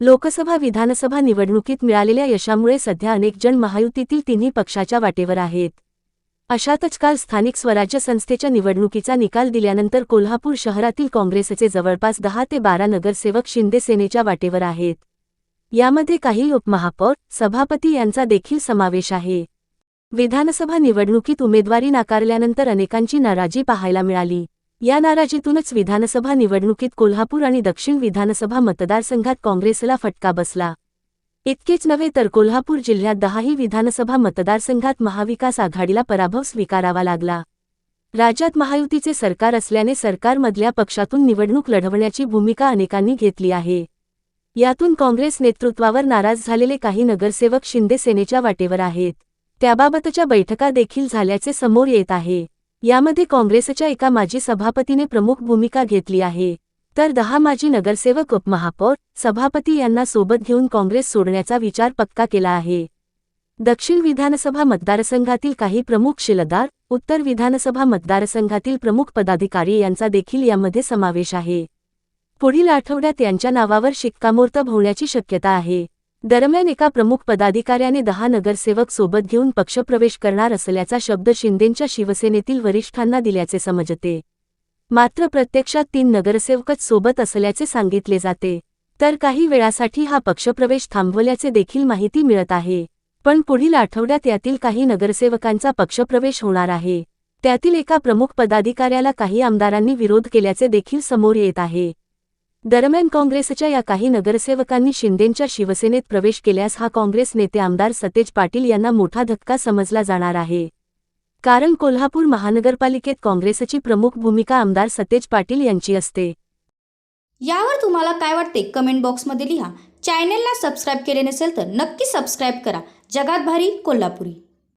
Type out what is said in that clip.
लोकसभा विधानसभा निवडणुकीत मिळालेल्या यशामुळे सध्या अनेक जण महायुतीतील तिन्ही पक्षाच्या वाटेवर आहेत. अशातच काल स्थानिक स्वराज्य संस्थेच्या निवडणुकीचा निकाल दिल्यानंतर कोल्हापूर शहरातील काँग्रेसचे जवळपास दहा ते बारा नगरसेवक शिंदे सेनेच्या वाटेवर आहेत. यामध्ये काही उपमहापौर सभापती यांचा देखील समावेश आहे. विधानसभा निवडणुकीत उमेदवारी नाकारल्यानंतर अनेकांची नाराजी पाहायला मिळाली. या नाराजीतूनच विधानसभा निवडणुकीत कोल्हापूर आणि दक्षिण विधानसभा मतदारसंघात काँग्रेसला फटका बसला. इतकेच नव्हे तर कोल्हापूर जिल्ह्यात दहाही विधानसभा मतदारसंघात महाविकास आघाडीला पराभव स्वीकारावा लागला. राज्यात महायुतीचे सरकार असल्याने सरकारमधल्या पक्षातून निवडणूक लढवण्याची भूमिका अनेकांनी घेतली आहे. यातून काँग्रेस नेतृत्वावर नाराज झालेले काही नगरसेवक शिंदे सेनेच्या वाटेवर आहेत. त्याबाबतच्या बैठका देखील झाल्याचे समोर येत आहे. यामध्ये काँग्रेसच्या एका माजी सभापतीने प्रमुख भूमिका घेतली आहे. तर दहा माजी नगरसेवक उपमहापौर सभापती यांना सोबत घेऊन काँग्रेस सोडण्याचा विचार पक्का केला आहे. दक्षिण विधानसभा मतदारसंघातील काही प्रमुख शिलदार उत्तर विधानसभा मतदारसंघातील प्रमुख पदाधिकारी यांचा देखील यामध्ये समावेश आहे. पुढील आठवड्यात यांच्या नावावर शिक्कामोर्तब होण्याची शक्यता आहे. दरम्यान एका प्रमुख पदाधिकाऱ्याने दहा नगरसेवक सोबत घेऊन पक्षप्रवेश करणार असल्याचा शब्द शिंदेंच्या शिवसेनेतील वरिष्ठांना दिल्याचे समजते. मात्र प्रत्यक्षात तीन नगरसेवकच सोबत असल्याचे सांगितले जाते. तर काही वेळासाठी हा पक्षप्रवेश थांबवल्याचे देखील माहिती मिळत आहे. पण पुढील आठवड्यात यातील काही नगरसेवकांचा पक्षप्रवेश होणार आहे. त्यातील एका प्रमुख पदाधिकाऱ्याला काही आमदारांनी विरोध केल्याचे देखील समोर येत आहे. दरम्यान काँग्रेसच्या या काही नगरसेवकांनी शिंदेंच्या शिवसेनेत प्रवेश केल्यास हा काँग्रेस नेते आमदार सतेज पाटील यांना मोठा धक्का समजला जाणार आहे. कारण कोल्हापूर महानगरपालिकेत काँग्रेसची प्रमुख भूमिका आमदार सतेज पाटील यांची असते. यावर तुम्हाला काय वाटते? कमेंट बॉक्समध्ये लिहा. चॅनेलला सबस्क्राईब केले नसेल तर नक्की सबस्क्राईब करा. जगात भारी कोल्हापुरी.